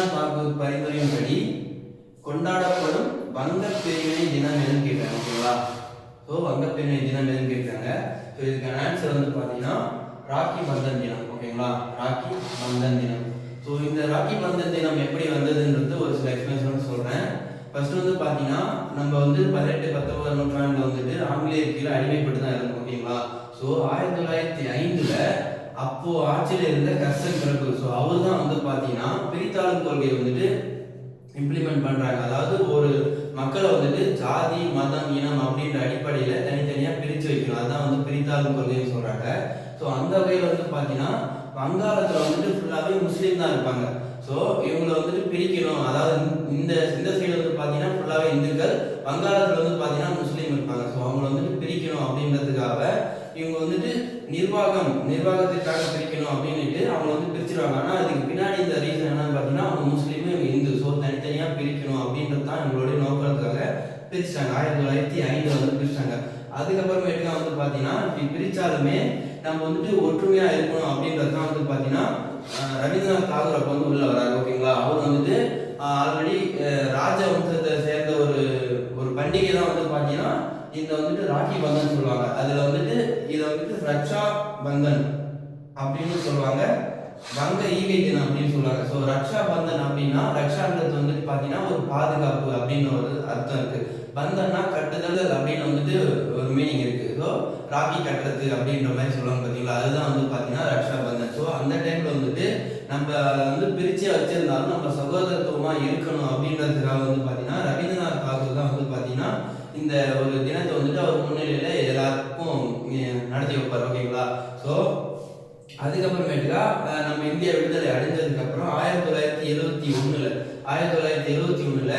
ரவீந்திரநாத் தாகூர் பரிந்துரையின்படி கொண்டாடப்படும் வங்கப் பிரிவினை தினம் எதுன்னு கேட்குறாங்க ஓகேங்களா ஸோ வங்கப் பிரிவினை தினம் எதுன்னு கேட்குறாங்க ஸோ இதுக்கான ஆன்சர் வந்து பார்த்தீங்கன்னா ராக்கி பந்தன் தினம் ஓகேங்களா? ராக்கி பந்தன் தினம். ஸோ இந்த ராக்கி பந்தன் தினம் எப்படி வந்ததுன்றது ஒரு சில எக்ஸ்பிளேஷன் சொல்கிறேன் ஃபர்ஸ்ட் வந்து பார்த்தீங்கன்னா நம்ம வந்து பதினெட்டு பத்தொன்பது நூற்றாண்டில் வந்துட்டு ஆங்கிலேயர் கீழே அடிமைப்பட்டு தான் இருந்தோம் ஓகேங்களா? ஸோ ஆயிரத்தி தொள்ளாயிரத்தி ஐந்தில் அப்போ ஆட்சியில் இருந்த கர்சன் பிரபு ஸோ அவர் தான் வந்து பார்த்தீங்கன்னா பிரித்தாளும் கொள்கையை வந்துட்டு இம்ப்ளிமெண்ட் பண்ணுறாங்க அதாவது ஒரு மக்களை வந்துட்டு ஜாதி மதம் இனம் அப்படின்ற அடிப்படையில் தனித்தனியாக பிரித்து வைக்கணும். அதுதான் வந்து பிரித்தாளும் கொள்கைன்னு சொல்கிறாங்க ஸோ அந்த வகையில் வந்து பார்த்தீங்கன்னா வங்காளத்தில் வந்துட்டு ஃபுல்லாகவே முஸ்லீம் தான் இருப்பாங்க. ஸோ இவங்களை வந்துட்டு பிரிக்கணும். அதாவது இந்த இந்த சைடு வந்து பார்த்தீங்கன்னா ஃபுல்லாகவே இந்துக்கள் வங்காளத்தில் வந்து பார்த்தீங்கன்னா முஸ்லீம் இருப்பாங்க. ஸோ அவங்கள வந்துட்டு பிரிக்கணும் அப்படின்றதுக்காக இவங்க வந்துட்டு நிர்வாகம் நிர்வாகத்திற்காக பிரிக்கணும் அப்படின்னுட்டு அவங்க வந்து பிரிச்சிருவாங்க. ஆனால் அதுக்கு பின்னாடி இந்த ரீசன் என்னன்னு பார்த்தீங்கன்னா அவங்க முஸ்லீமு இவங்க இந்து ஸோ தனித்தனியாக பிரிக்கணும் அப்படின்றது தான் எங்களுடைய நோக்கத்துக்காக பிரிச்சிட்டாங்க. ஆயிரத்தி தொள்ளாயிரத்தி ஐந்தில் வந்து பிரிச்சிட்டாங்க. அதுக்கப்புறமேட்டுக்கா வந்து பார்த்தீங்கன்னா இப்படி பிரித்தாலுமே நம்ம வந்துட்டு ஒற்றுமையாக இருக்கணும் அப்படின்றது தான் வந்து பார்த்தீங்கன்னா ரவீந்திரநாத் தாகூர் அப்போ வந்து உள்ள வராரு ஓகேங்களா? அவர் வந்துட்டு ஆல்ரெடி ராஜவம்சத்தை சேர்ந்த ஒரு ஒரு பண்டிகை தான் வந்து இந்த வந்துட்டு ராக்கி பந்தன் சொல்லுவாங்க. அதுல வந்துட்டு இதை வந்துட்டு ரக்ஷா பந்தன் அப்படின்னு சொல்லுவாங்க. வங்க ஈகை தினம் அப்படின்னு சொல்லுவாங்க. ஸோ ரக்ஷா பந்தன் அப்படின்னா ரக்ஷான்றது வந்துட்டு பார்த்தீங்கன்னா ஒரு பாதுகாப்பு அப்படின்னு ஒரு அர்த்தம் இருக்கு. பந்தன்னா கட்டுதல் அப்படின்னு வந்துட்டு ஒரு மீனிங் இருக்கு. ஸோ ராக்கி கட்டுறது அப்படின்ற மாதிரி சொல்லுவாங்க பார்த்தீங்களா அதுதான் வந்து பார்த்தீங்கன்னா ரக்ஷா பந்தன். ஸோ அந்த டைம்ல வந்துட்டு நம்ம வந்து பிரிச்சே வச்சிருந்தாலும் நம்ம சகோதரத்துவமா இருக்கணும் அப்படின்றதுக்காக வந்து பார்த்தீங்கன்னா ரவீந்திரநாத் தாகூர் தான் வந்து பார்த்தீங்கன்னா இந்த அதுக்கப்புறமேட்டுக்கா நம்ம இந்தியா விடுதலை அடைஞ்சதுக்கு அப்புறம் ஆயிரத்தி தொள்ளாயிரத்தி எழுவத்தி ஒண்ணுல ஆயிரத்தி தொள்ளாயிரத்தி எழுவத்தி ஒண்ணுல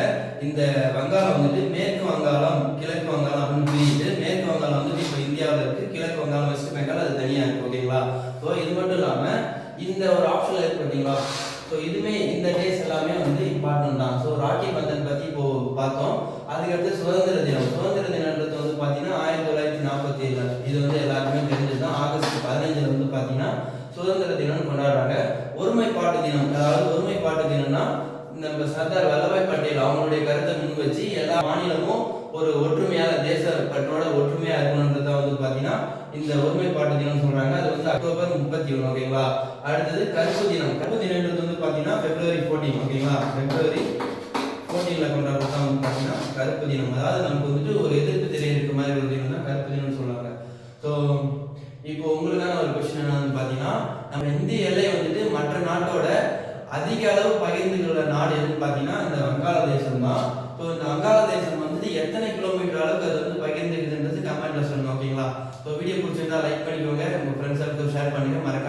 இந்த வங்காளம் வந்துட்டு மேற்கு வங்காளம் கிழக்கு வங்காளம் அப்படின்னு பிரியுது மேற்கு வங்காளம் வந்துட்டு இப்போ இந்தியாவில் இருக்கு கிழக்கு வங்காளம் வெஸ்ட் பெங்கால் அது தனியா இருக்கு ஓகேங்களா? ஸோ இது மட்டும் இல்லாம இந்த ஒரு ஆப்ஷன் இருக்கு பார்த்தீங்களா ஸோ இதுவுமே இந்த டேஸ் எல்லாமே வந்து இம்பார்ட்டன்ட் தான். ஸோ ராக்கி பந்தன் பத்தி இப்போ பார்த்தோம். அதுக்கடுத்து சுதந்திர தினம். சுதந்திர தினம் ஒருமைப்பாட்டு தினம் அதாவது ஒருமைப்பாட்டு தினம்னா நம்ம சர்தார் வல்லபாய் பட்டேல் அவங்களுடைய கருத்தை முன் வச்சு எல்லா மாநிலமும் ஒரு ஒற்றுமையான தேச பற்றோட ஒற்றுமையா இருக்கணும்ன்றத வந்து பாத்தீங்கன்னா இந்த ஒருமைப்பாட்டு தினம் சொல்றாங்க. அது வந்து அக்டோபர் முப்பத்தி ஒன்று ஓகேங்களா? அடுத்தது கருப்பு தினம். கருப்பு தினம்ன்றது வந்து பாத்தீங்கன்னா பிப்ரவரி ஃபோர்டீன் ஓகேங்களா? பிப்ரவரி ஃபோர்டீன்ல கொண்டாடுறது தான் வந்து பாத்தீங்கன்னா கருப்பு தினம். அதாவது நமக்கு வந்துட்டு ஒரு எதிர்ப்பு திரை இருக்க மாதிரி ஒரு தினம் தான் கருப்பு தினம்னு சொல்லுவாங்க ஸோ இப்போ உங்களுக்கான ஒரு கொஸ்டின் என்னன்னு பாத்தீங்கன்னா நம்ம இந்திய எல்லை நாட்டோட அதிக அளவு பகிர்ந்து பகிர்ந்துகிற நாடு எதுன்னு பார்த்தீங்கன்னா இந்த வங்காளதேசம் தான் ஸோ இந்த வங்காளதேசம் வந்துட்டு எத்தனை கிலோமீட்டர் அளவுக்கு அது வந்து பகிர்ந்துக்குதுன்றது கமெண்ட்ல சொல்லுங்க ஓகேங்களா ஸோ வீடியோ பிடிச்சிருந்தா லைக் பண்ணிக்கோங்க. உங்கள் ஃப்ரெண்ட்ஸ் சர்க்கிள் ஷேர் பண்ணுங்க. மறக்க